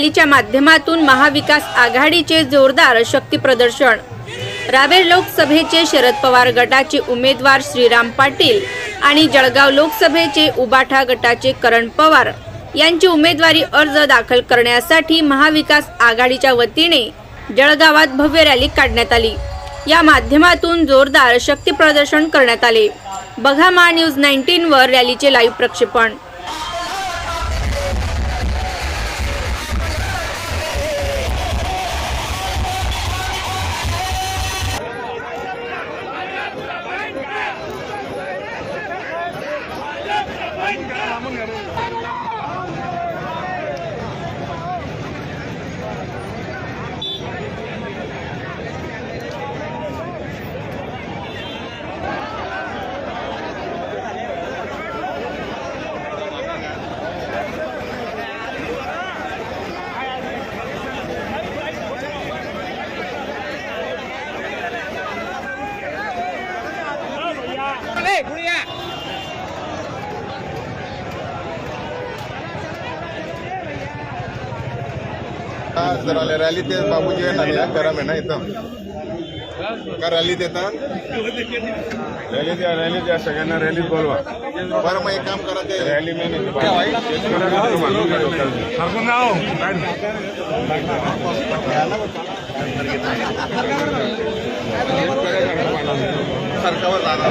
माध्यमातून महाविकास आघाडीचे जोरदार शक्ती प्रदर्शन. रावेर लोकसभेचे शरद पवार गटाचे उमेदवार श्रीराम पाटील आणि जळगाव लोकसभेचे उबाठा गटाचे करण पवार यांची उमेदवारी अर्ज दाखल करण्यासाठी महाविकास आघाडीच्या वतीने जळगावात भव्य रॅली काढण्यात आली. या माध्यमातून जोरदार शक्ती प्रदर्शन करण्यात आले. बघा मा न्यूज नाईन्टीन वर रॅलीचे लाईव्ह प्रक्षेपण. 来，兄弟！आज जरा रॅलीत येत बाबूजी आहे ना गरम आहे ना इथं. का रॅलीत येतात रॅलीत या रॅलीत या सगळ्यांना रॅलीत बोलवा. बरं मग एक काम करा ते. रॅली जाओ सरकावर जाणार